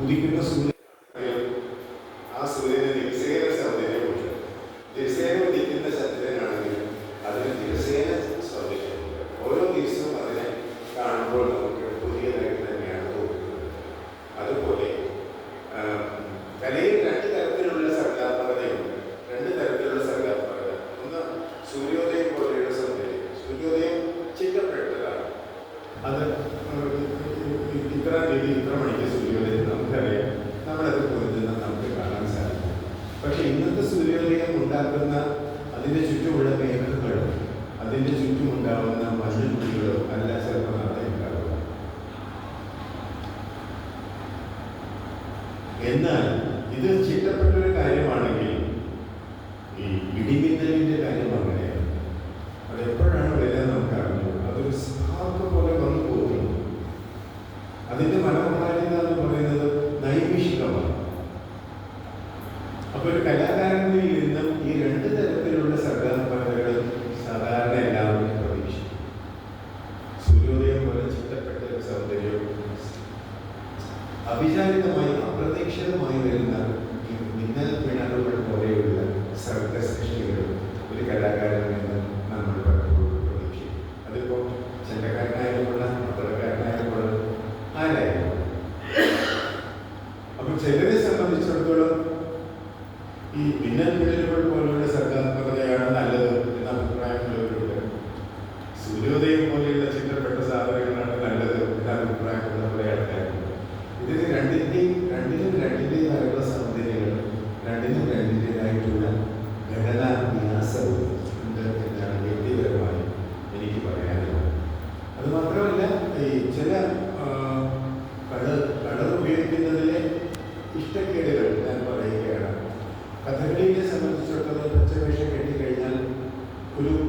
O livro da segunda എന്നാൽ ഇത് ചിട്ടപ്പെട്ടൊരു കാര്യമാണെങ്കിൽ ഈ ഇടിമിന്നലിന്റെ കാര്യം അങ്ങനെയാണ്. അതെപ്പോഴാണ് വില നമുക്ക് അറിഞ്ഞു അതൊരു സ്പാർക്ക് പോലെ വന്നു പോകുന്നു. അതിന്റെ മനോഹാരിത എന്ന് പറയുന്നത് നൈമിഷികമാണ്. അപ്പോൾ ഒരു കല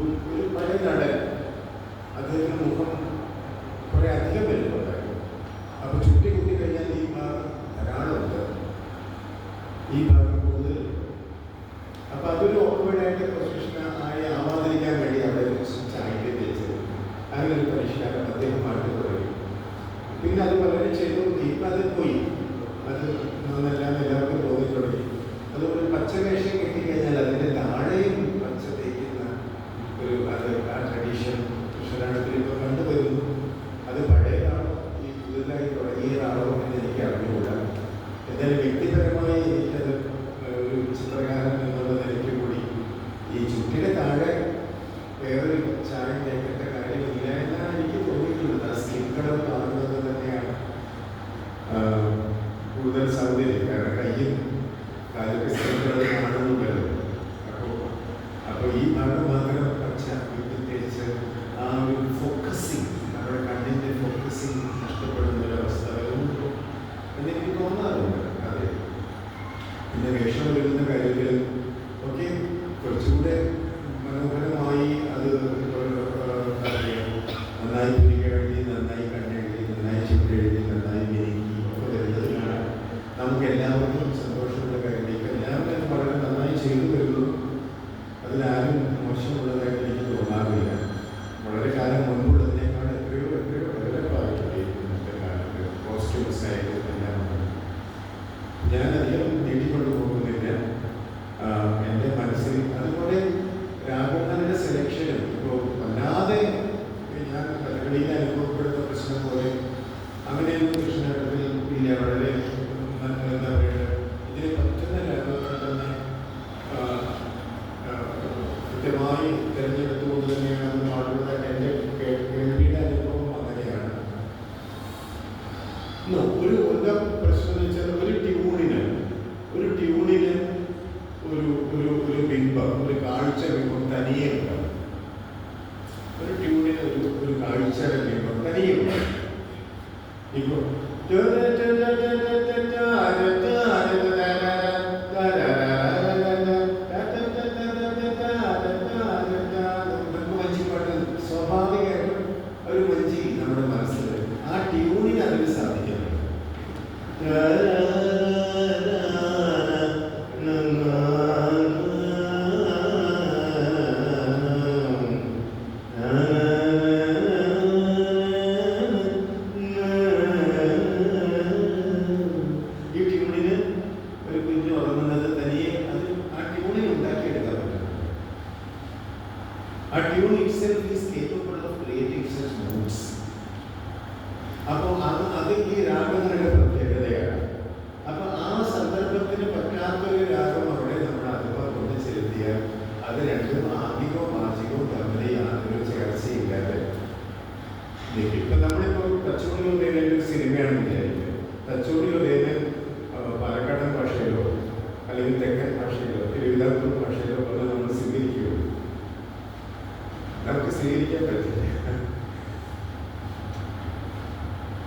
ഒരു പഴയ നടൻ അദ്ദേഹത്തിന് മുഖം കുറേ അധികം വരുന്നുണ്ടായിരുന്നു അപ്പോൾ ചുറ്റി കുത്തി കഴിഞ്ഞാൽ ഈ ഭാഗം ധാരാളമുണ്ട്. ഈ ഭാഗം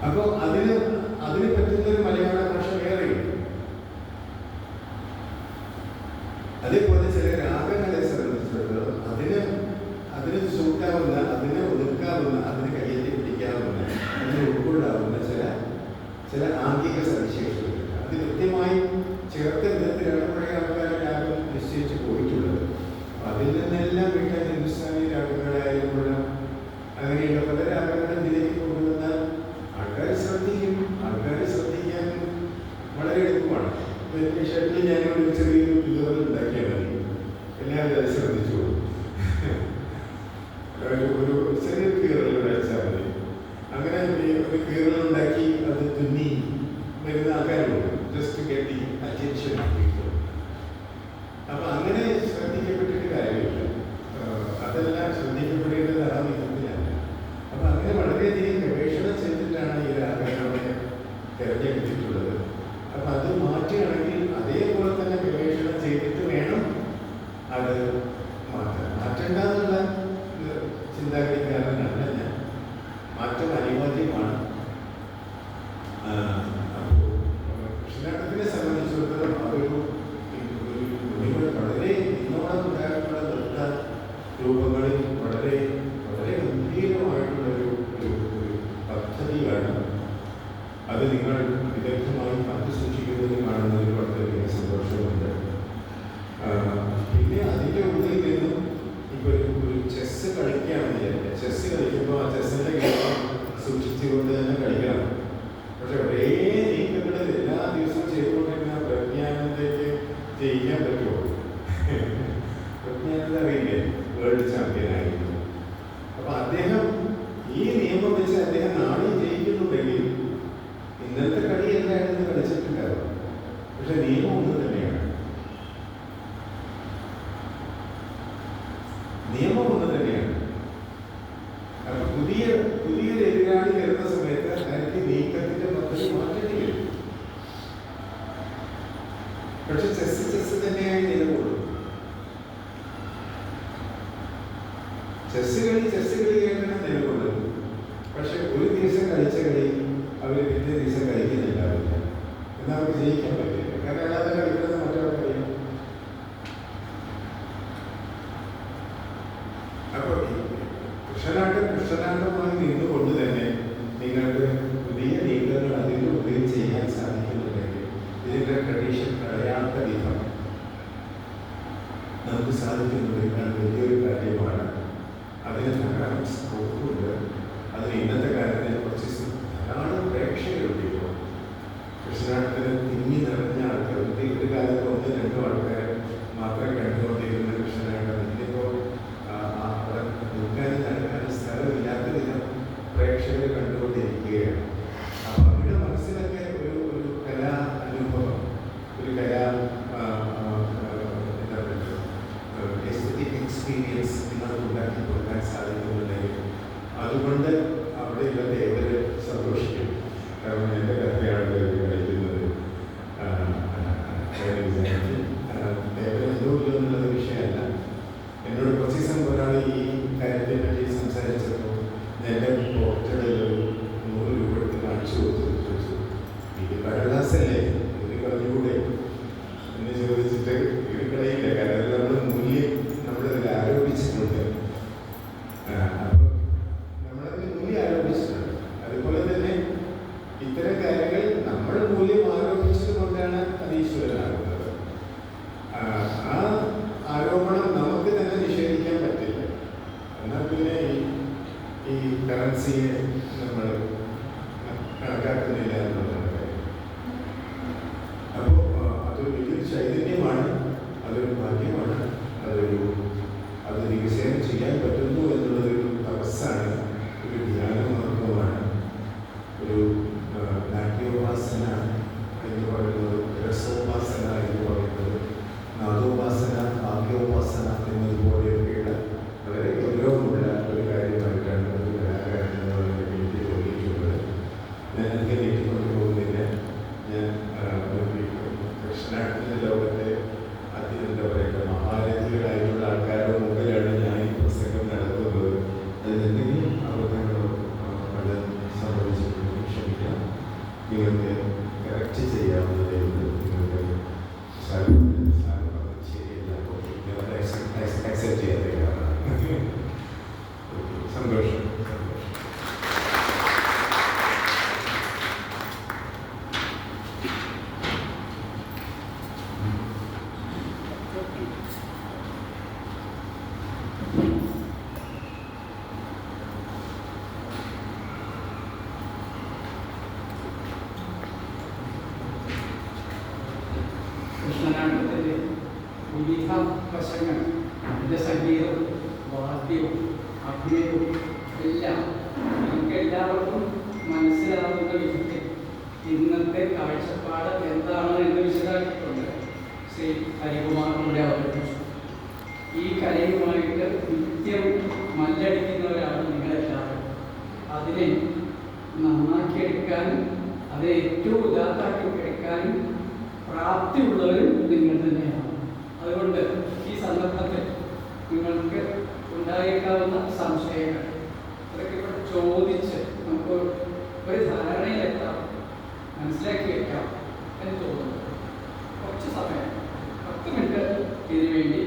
അപ്പോൾ അതിന് പറ്റുന്ന ഒരു മലയാളം ഒരു ഒരു ചെറിയ കീറൽ വെച്ചാൽ മതി. അങ്ങനെ ഒരു കീറൽ ഉണ്ടാക്കി അത് തുന്നി വരുന്ന ആൾക്കാരുണ്ട്. ജസ്റ്റ് ഗെറ്റ് ദി അറ്റൻഷൻ വരാത്ത വിധം നമുക്ക് സാധിക്കുന്നത് വലിയൊരു കാര്യമാണ്. അതിന് ധാരാളം സ്കോപ്പുണ്ട് അതിന് ഇന്നത്തെ കാലത്തെ കുറച്ച് ധാരാളം പ്രേക്ഷകരുണ്ട് ഇപ്പോൾ കൃഷ്ണനാട്ടത്തിന് തിങ്ങി നിറഞ്ഞ ആൾക്കാർ. ഒരു കാലത്ത് ഒന്ന് രണ്ടോ ആൾക്കാർ മാത്രമേ കണ്ടു Era o líder നമ്മൾ കണക്കാക്കുന്നില്ല എന്നുള്ളതാണ് അപ്പോൾ അത് വലിയൊരു ചൈതന്യമാണ് അതൊരു ഭാഗ്യമാണ് അതൊരു അത് വികസനം ചെയ്യാൻ പറ്റുന്നു എന്നുള്ളതൊരു തപസ്സാണ് സംഗീതവും വാദ്യവും അഭിനയവും എല്ലാം നമുക്ക് എല്ലാവർക്കും മനസ്സിലാവുന്ന വിധത്തിൽ ഇന്നത്തെ കാഴ്ചപ്പാട് എന്താണ് എന്ന് വിശദമാക്കിയിട്ടുണ്ട് ശ്രീ ഹരികുമാർ ഹരികുമാറിലൂടെ അവതരിപ്പിച്ചു. ഈ കലയുമായിട്ട് നിത്യം മല്ലടിക്കുന്നവരാണ് നിങ്ങളെല്ലാവരും. അതിനെ നന്നാക്കിയെടുക്കാനും അത് ഏറ്റവും ഉദാത്താക്കി എടുക്കാനും പ്രാപ്തിയുള്ളവരും നിങ്ങൾ തന്നെയാണ്. അതുകൊണ്ട് ഈ സന്ദർഭത്തിൽ നിങ്ങൾക്ക് ഉണ്ടായേക്കാവുന്ന സംശയങ്ങൾ. അതൊക്കെ ഇവിടെ ചോദിച്ച് നമുക്ക് ഒരു ധാരണയിലെത്താം. മനസ്സിലാക്കി വെക്കാം എന്ന് തോന്നുന്നു. കുറച്ച് സമയം പത്ത് മിനിറ്റ് ഇതിനുവേണ്ടി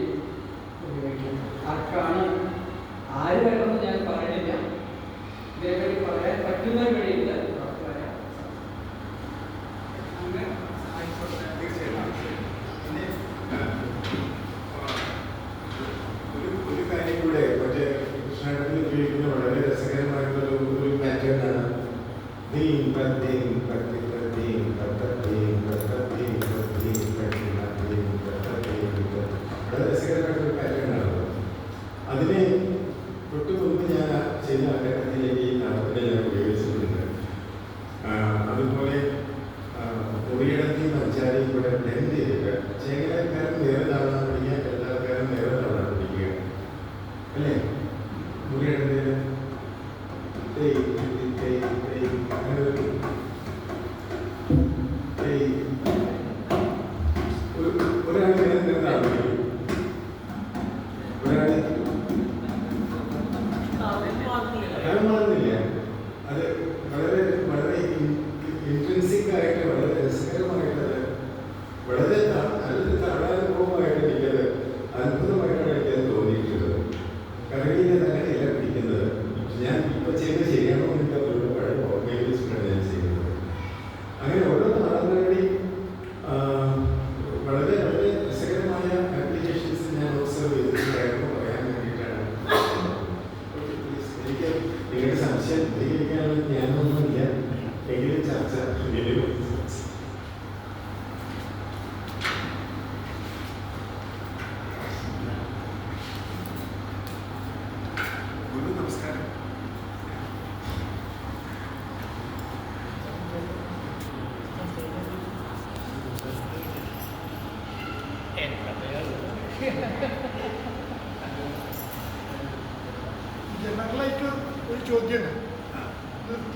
puede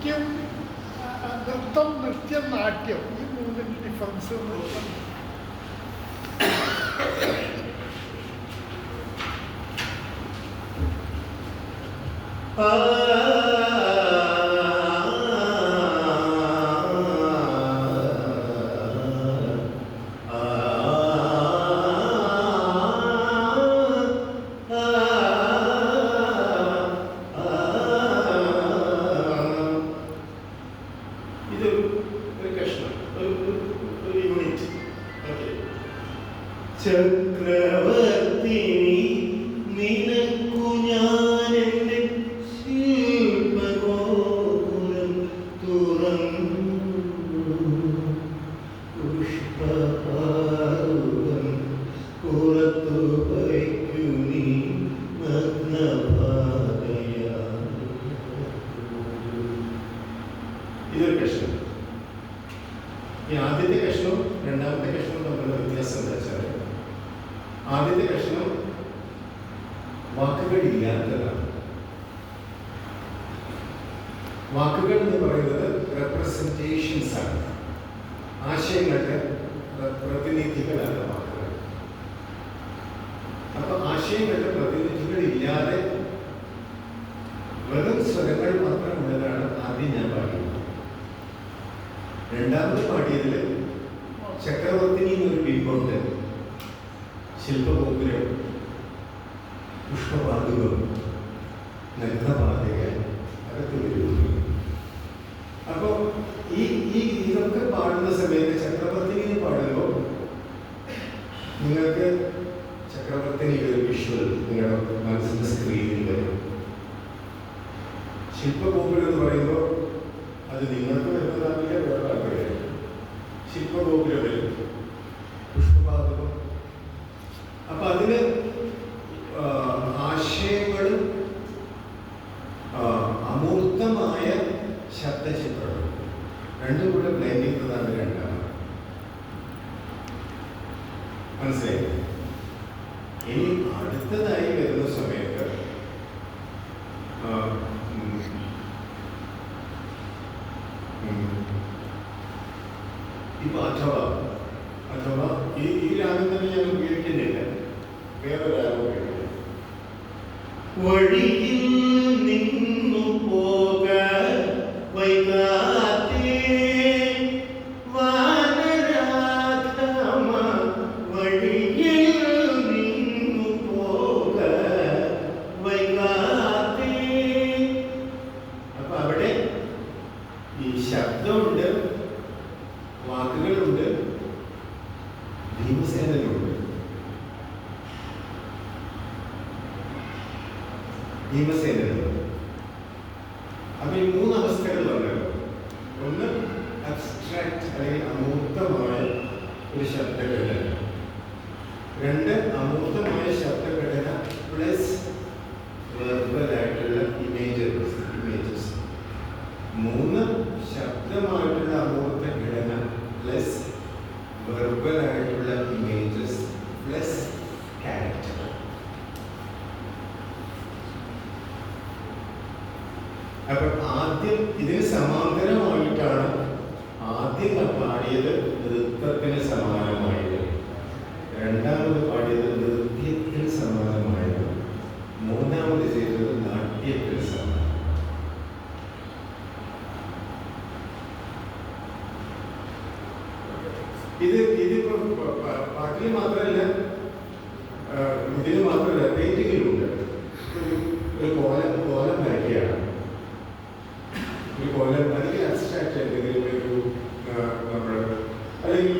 നൃത്യം നൃത്തം നൃത്യം നാട്യം ഈ മൂന്നിൻ്റെ ഡിഫറൻസ് Uh സ്വരങ്ങൾ മാത്രമുള്ളതാണ് ആദ്യം ഞാൻ പാടിയത്. രണ്ടാമത് പാടിയതിൽ ചക്രവർത്തിനി എന്നൊരു ബിംബമുണ്ട് അപ്പൊ അതിന് ആദ്യം ഇതിന് സമാന്തരമായിട്ടാണ് ആദ്യം പാടിയത് നൃത്തത്തിന് സമാനമായത്. രണ്ടാമത് പാടിയത് നൃത്യത്തിന് സമാനമായത്. മൂന്നാമത് ചെയ്തത് നാട്യത്തിന് സമാനം. ഇത് ഇതിപ്പോ പാട്ടിൽ മാത്രമല്ല അല്ലെങ്കിൽ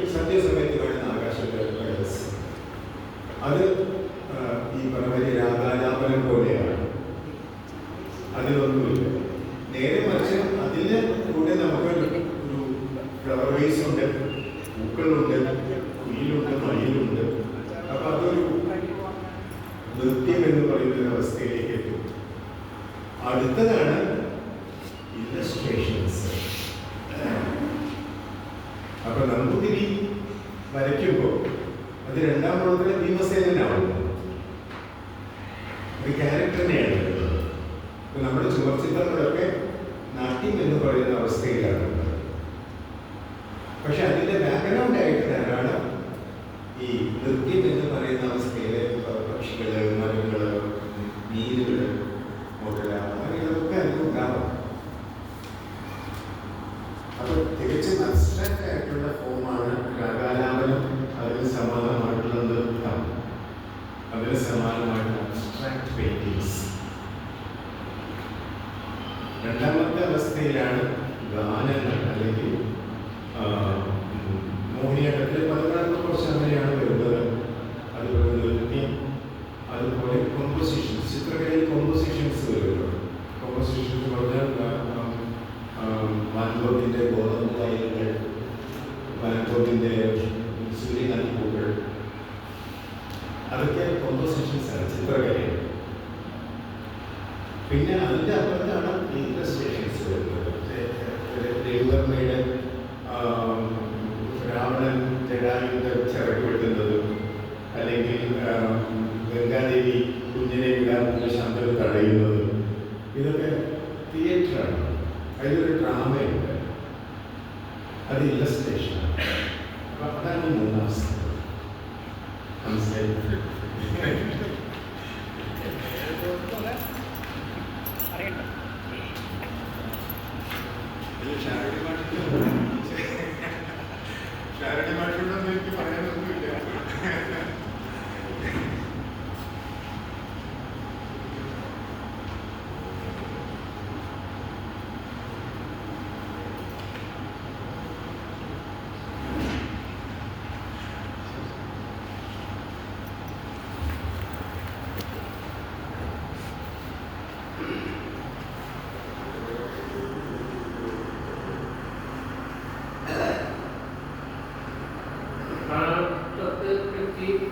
നമ്മൾ ചുവർച്ചിത്രങ്ങളൊക്കെ നട്യം എന്ന് പറയുന്ന അവസ്ഥയിലാണ്. പക്ഷെ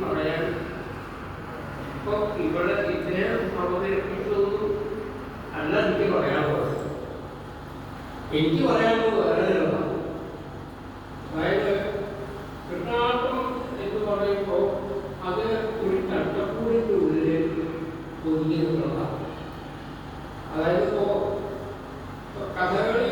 അവിടെയാണ് ഇപ്പൊ ഇവിടെ ഇതിനെ അവതരിപ്പിച്ചൊന്നും അല്ല എനിക്ക് പറയാൻ പോകുന്നത് എനിക്ക് പറയാൻ പോകുന്നത് അതായത് കൃഷ്ണാർത്ഥം എന്ന് പറയുമ്പോൾ അത് ഒരു ചട്ടക്കൂടിന്റെ ഉള്ളിലേക്ക് അതായത് ഇപ്പോൾ കഥകളി